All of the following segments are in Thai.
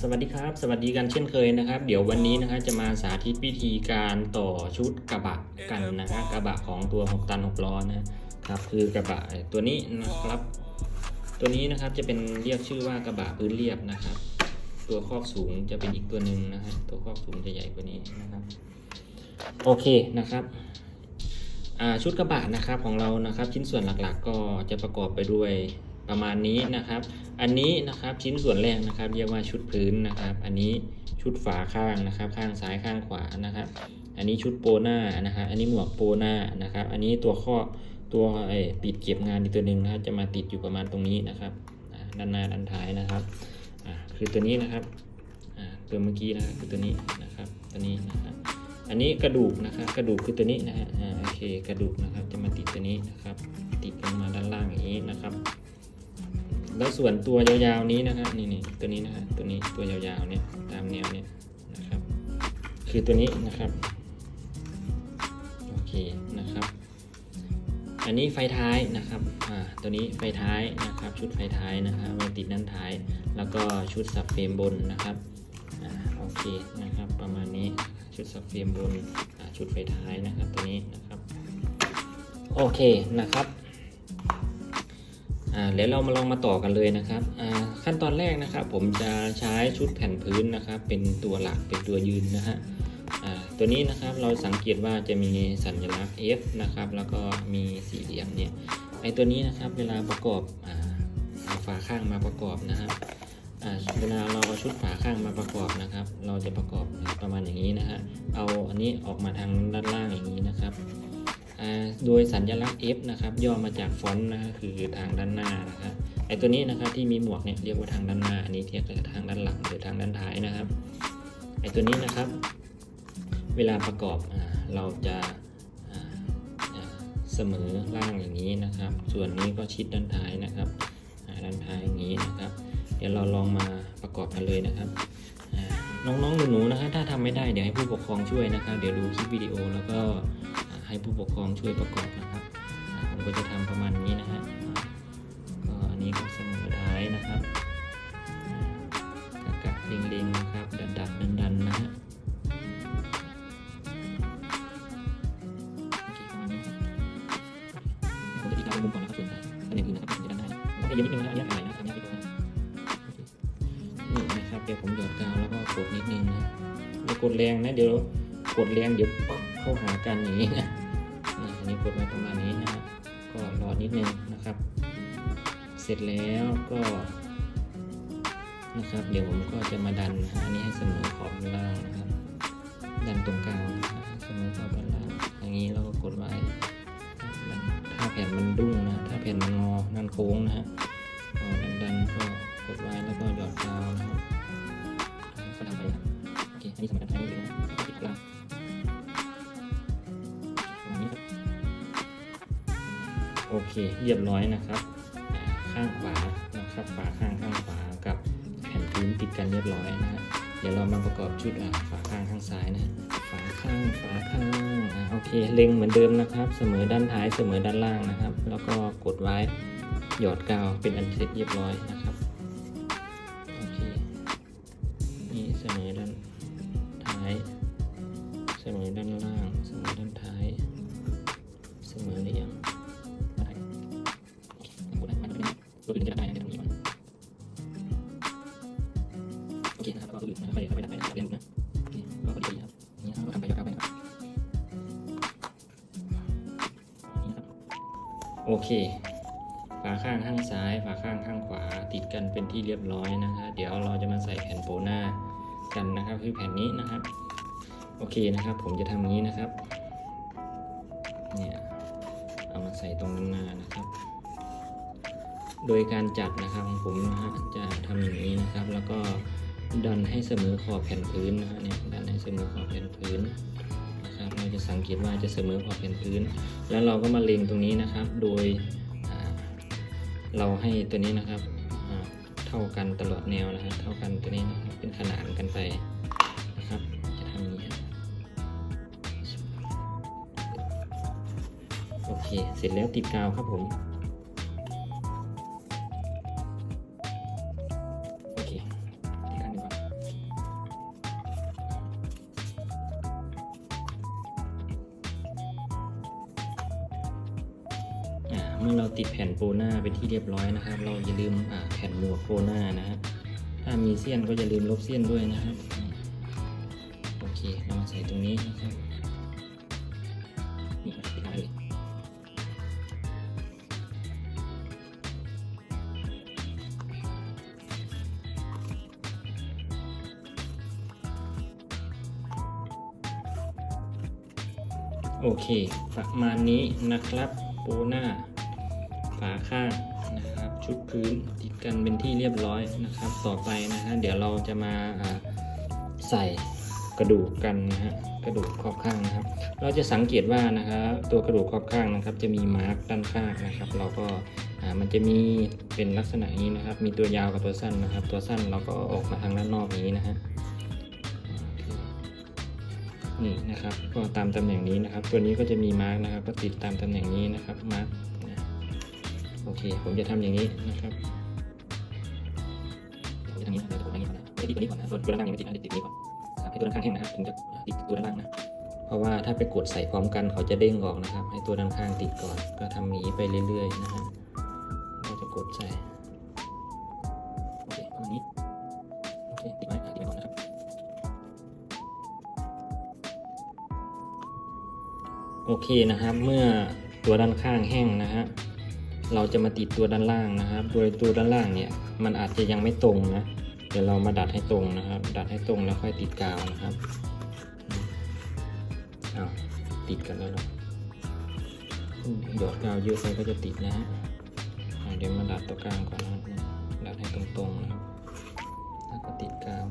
สวัสดีครับ สวัสดีกันเช่นเคยนะครับ เดี๋ยววันนี้นะครับจะมาสาธิตวิธีการต่อชุดกระบะกันนะครับกระบะของตัว 6 ตัน6ล้อนะครับ คือกระบะตัวนี้นะครับ ตัวนี้นะครับจะเป็นเรียกชื่อว่ากระบะพื้นเรียบนะครับ ตัวครอบสูงจะเป็นอีกตัวหนึ่งนะฮะตัวครอบสูงจะใหญ่กว่านี้นะครับ โอเคนะครับชุดกระบะนะครับของเรานะครับ ชิ้นส่วนหลักๆ ก็จะประกอบไปด้วย ประมาณนี้นะครับ อันนี้นะครับชิ้นส่วนแรกนะครับ เรียกว่าชุดพื้นนะครับ อันนี้ชุดฝาข้างนะครับ ข้างซ้ายข้างขวานะครับ อันนี้ชุดโปหน้านะครับอันนี้หมวกโปหน้านะครับ อันนี้ตัวข้อตัวปิดเก็บงานอีกตัวหนึ่งนะครับ จะมาติดอยู่ประมาณตรงนี้นะครับด้านหน้าด้านท้ายนะครับคือตัวนี้นะครับตัวเมื่อกี้นะครับคือตัวนี้นะครับตัวนี้นะครับอันนี้กระดูกนะครับกระดูกคือตัวนี้นะฮะอ่าโอเคกระดูกนะครับจะมาติดตัวนี้นะครับ ติดลงมาด้านล่างอย่างนี้นะครับ แล้วส่วนตัวยาวๆนี้นะครับนี่นี่ตัวนี้นะฮะตัวนี้ตัวยาวๆเนี่ยตามแนวเนี่ยนะครับ คือตัวนี้นะครับโอเคนะครับ อันนี้ไฟท้ายนะครับอ่าตัวนี้ไฟท้ายนะครับ ชุดไฟท้ายนะครับไว้ติดด้านท้าย แล้วก็ชุดสับเฟรมบนนะครับอ่าโอเคนะครับ ประมาณนี้ชุดสับเฟรมบนอ่าชุดไฟท้ายนะครับตัวนี้นะครับ โอเคนะครับ อ่าเดี๋ยวเรามาลองมาต่อกันเลยนะครับอ่าขั้นตอนแรกนะครับ ผมจะใช้ชุดแผ่นพื้นนะครับ เป็นตัวหลักเป็นตัวยืนนะฮะอ่าตัวนี้นะครับเราสังเกตว่าจะมีสัญลักษณ์ F นะครับ แล้วก็มีสี่เหลี่ยมเนี่ยไอตัวนี้นะครับเวลาประกอบอ่าเอาฝาข้างมาประกอบนะครับอ่าเวลาเราเอาชุดฝาข้างมาประกอบนะครับ เราจะประกอบประมาณอย่างนี้นะฮะ เอาอันนี้ออกมาทางด้านล่างอย่างนี้นะครับ โดยสัญลักษณ์ F นะครับย่อมาจากฟอนต์นะคือทางด้านหน้านะครับไอตัวนี้นะครับที่มีหมวกเนี่ยเรียกว่าทางด้านหน้าอันนี้เทียบกับทางด้านหลังหรือทางด้านท้ายนะครับไอตัวนี้นะครับ เวลาประกอบอเราจะเสมอล่างอย่างนี้นะครับ ส่วนนี้ก็ชิดด้านท้ายนะครับด้านท้ายอย่างนี้นะครับ เดี๋ยวเราลองมาประกอบกันเลยนะครับน้องๆหนูๆนะครับถ้าทำไม่ได้เดี๋ยวให้ผู้ปกครองช่วยนะครับ เดี๋ยวดูคลิปวิดีโอแล้วก็ ให้ผู้ปกครองช่วยประกอบนะครับผมก็จะทำประมาณนี้นะฮะก็อันนี้ก็เสมอท้ายนะครับอ่ากะเล็งๆนะครับดัดดัดดันดันนะฮะโอเคประมาณนี้ผมจะติดตามมุมก่อนนะครับส่วนอันอื่นนะครับจะด้านหน้าโอเคเย็นนิดนึงนะอันนี้อะไรนะอันนี้ไปดูนะนี่นะครับเดี๋ยวผมหยอดกาวแล้วก็กดนิดนึงนะอย่ากดแรงนะเดี๋ยวกดแรงเดี๋ยวเข้าหากันอย่างนี้นะ อันนี้กดไว้ประมาณนี้นะฮะก็รอนิดนึงนะครับ เสร็จแล้วก็นะครับ เดี๋ยวผมก็จะมาดันอันนี้ให้เสมอขอบด้านล่างนะครับ ดันตรงกลางนะฮะให้เสมอขอบด้านล่างอย่างนี้เราก็กดไว้ถ้าแผ่นมันดุ้ง เคเรียบร้อยนะครับ ข้างขวานะครับฝาข้างข้างขวากับแผ่นพื้นติดกันเรียบร้อยนะฮะเดี๋ยวเรามาประกอบชุดฝาข้างข้างซ้ายนะฝาข้างฝาข้างอ่าโอเคเล็งเหมือนเดิมนะครับ เสมอด้านท้ายเสมอด้านล่างนะครับ แล้วก็กดไว้หยอดกาวเป็นอันเสร็จเรียบร้อยนะครับโอเคนี่เสมอด้านท้าย เสมอด้านล่าง เคฝาข้างข้างซ้ายฝาข้างข้างขวาติดกันเป็นที่เรียบร้อยนะฮะเดี๋ยวเราจะมาใส่แผ่นโปหน้ากันนะครับ คือแผ่นนี้นะครับ โอเคนะครับ ผมจะทำอย่างนี้นะครับเนี่ยเอามาใส่ตรงนหน้านะครับ โดยการจัดนะครับของผมนะฮะจะทำอย่างนี้นะครับ แล้วก็ดันให้เสมอขอบแผ่นพื้นนะฮะเนี่ยดันให้เสมอขอบแผ่นพื้น นะครับ เราจะสังเกตว่าจะเสมอขอบแผ่นพื้น แล้วเราก็มาเล็งตรงนี้นะครับ โดยเราให้ตัวนี้นะครับเท่ากันตลอดแนวนะครับ เท่ากันตัวนี้นะครับเป็นขนานกันไปนะครับ จะทำอย่างนี้โอเค เสร็จแล้วติดกาวครับผม มื่อเราติดแผ่นโปหน้าเป็นที่เรียบร้อยนะครับ เราอย่าลืมแผ่นหมวกโปหน้านะฮะถ้ามีเสี้ยนก็อย่าลืมลบเสี้ยนด้วยนะครับโอเคเรามาใส่ตรงนี้นะครับนี่ปิดไว้เลยโอเค ประมาณนี้นะครับโปรหน้าาข้างนะครับ ชุดพื้นติดกันเป็นที่เรียบร้อยนะครับ ต่อไปนะฮะเดี๋ยวเราจะมาใส่กระดูกกันนะฮะกระดูกขอบข้างนะครับ เราจะสังเกตว่านะครับตัวกระดูกขอบข้างนะครับ จะมีมาร์กด้านข้างนะครับ เราก็อ่ามันจะมีเป็นลักษณะนี้นะครับ มีตัวยาวกับตัวสั้นนะครับ ตัวสั้นเราก็ออกมาทางด้านนอกนี้นะฮะนี่นะครับก็ตามตำแหน่งนี้นะครับ ตัวนี้ก็จะมีมาร์กนะครับ ก็ติดตามตำแหน่งนี้นะครับมาร์กนะ โอเค ผมจะทำอย่างนี้นะครับผมจะทำอย่างนี้นะเดี๋ยวจะกดอย่างนี้ก่อนนะติดตัวนี้ก่อนนะส่วนตัวด้านล่างยังไม่ติดนะติดตัวนี้ก่อนให้ตัวด้านข้างแห้งนะครับถึงจะติดตัวด้านล่างนะ เพราะว่าถ้าไปกดใส่พร้อมกันเขาจะเด้งออกนะครับ ให้ตัวด้านข้างติดก่อน ก็ทำอย่างนี้ไปเรื่อยๆนะฮะก็จะกดใส่โอเคประมาณนี้โอเคติดไว้อะติดไว้ก่อนนะครับโอเคนะครับ เมื่อตัวด้านข้างแห้งนะฮะ เราจะมาติดตัวด้านล่างนะครับโดยตัวด้านล่างเนี่ยมันอาจจะยังไม่ตรงนะเดี๋ยวเรามาดัดให้ตรงนะครับ ดัดให้ตรงแล้วค่อยติดกาวนะครับอืมเอาติดกันแล้วเหรอหยอดกาวเยอะไปก็จะติดนะฮะเดี๋ยวมาดัดตัวกลางก่อนนะดัดให้ตรงๆนะครับแล้วก็ติดกาว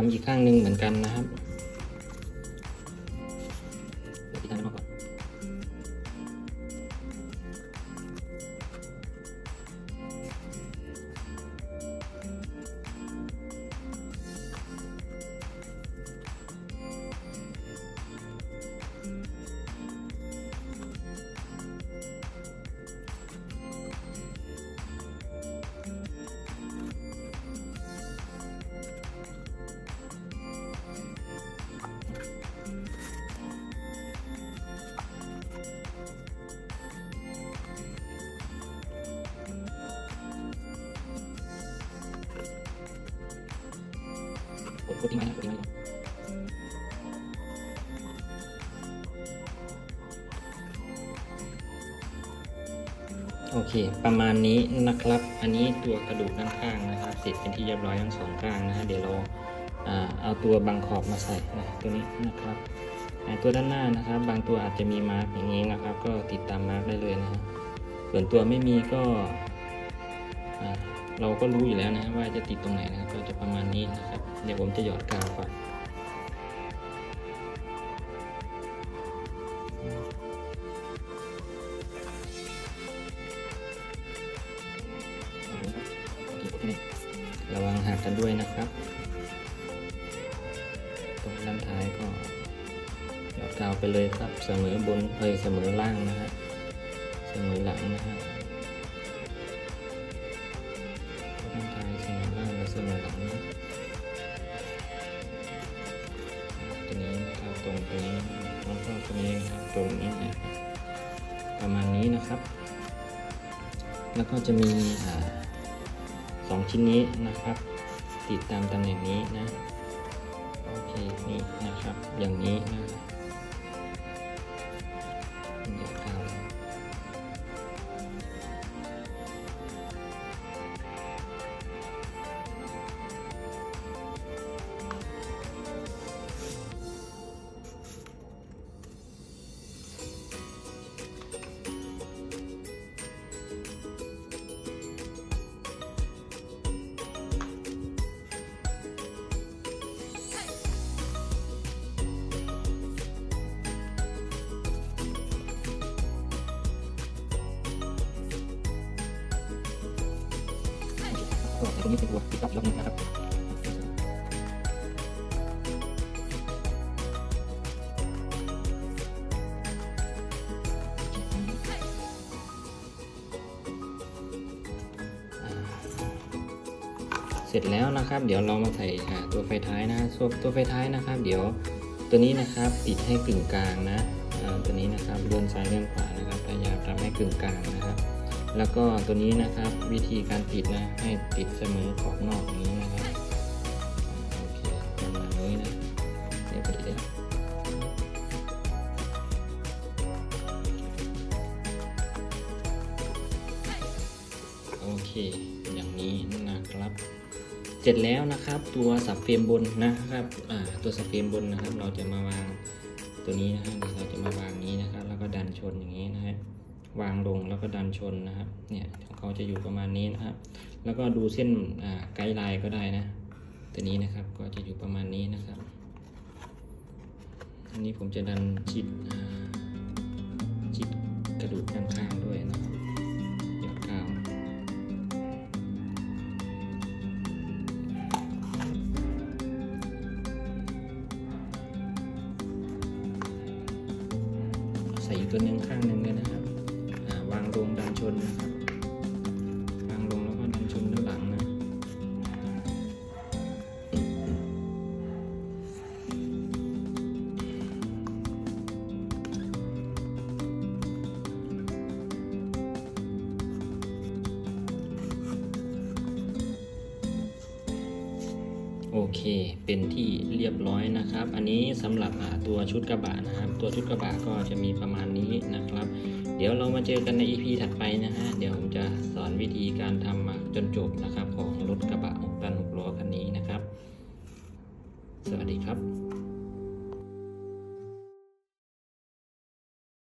ทำอีกข้างหนึ่งเหมือนกันนะครับ กดกดทิ้งไว้นะกดทิ้งไว้ก่อนโอเค ประมาณนี้นะครับ อันนี้ตัวกระดูกด้านข้างนะครับ เสร็จเป็นที่เรียบร้อยทั้งสองข้างนะฮะเดี๋ยวเราเอาตัวบังขอบมาใส่นะตัวนี้นะครับตัวด้านหน้านะครับ บางตัวอาจจะมีมาร์กอย่างนี้นะครับ ก็ติดตามมาร์กได้เลยนะฮะส่วนตัวไม่มีก็เราก็รู้อยู่แล้วนะว่าจะติดตรงไหนนะครับก็จะประมาณนี้นะครับ เดี๋ยวผมจะหยอดกาวก่อนระวังหักกันด้วยนะครับตรงด้านท้ายก็หยอดกาวไปเลยครับ เสมอบนเอยเสมอล่างนะฮะเสมอหลังนะฮะ ตัวนี้นะครับตรงนี้นะครับประมาณนี้นะครับ แล้วก็จะมีอสองชิ้นนี้นะครับ ติดตามตำแหน่งนี้นะ โอเค นี่นะครับ อย่างนี้นะครับ ก็ตรงนี้เป็นตัวปิดรับยกนี้นะครับเสร็จแล้วนะครับเดี๋ยวเรามาใส่ตัวไฟท้ายนะส่วนตัวไฟท้ายนะครับ เดี๋ยวตัวนี้นะครับติดให้กึ่งกลางนะตัวนี้นะครับเลื่อนซ้ายเลื่อนขวานะครับพยายามทำให้กึ่งกลางนะครับ แล้วก็ตัวนี้นะครับวิธีการติดนะให้ติดเสมอขอบนอกนี้นะครับโอเคประมาณนี้นะเดี๋ยวไปเดี๋ยวโอเคอย่างนี้นะครับ เสร็จแล้วนะครับตัวสับเฟรมบนนะครับตัวสับเฟรมบนนะครับ เราจะมาวางตัวนี้นะฮะเดี๋ยวเราจะมาวางนี้นะครับ แล้วก็ดันชนอย่างนี้นะฮะ วางลงแล้วก็ดันชนนะครับเนี่ยของเขาจะอยู่ประมาณนี้นะครับ แล้วก็ดูเส้นไกด์ไลน์ก็ได้นะตัวนี้นะครับก็จะอยู่ประมาณนี้นะครับอันนี้ผมจะดันชิดชิดกระดูกด้านข้างด้วยนะครับยอดกาวใส่อีกตัวหนึ่งข้างหนึ่งเลยนะครับ วางลงดันชนนะครับวางลงแล้วก็ดันชนด้านหลังนะโอเค เป็นที่เรียบร้อยนะครับ อันนี้สำหรับตัวชุดกระบะนะครับ ตัวชุดกระบะก็จะมีประมาณนี้นะครับ เดี๋ยวเรามาเจอกันใน EP ถัดไปนะฮะ เดี๋ยวผมจะสอนวิธีการทำมาจนจบนะครับ ของรถกระบะ6ตัน6ล้อคันนี้นะครับ สวัสดีครับ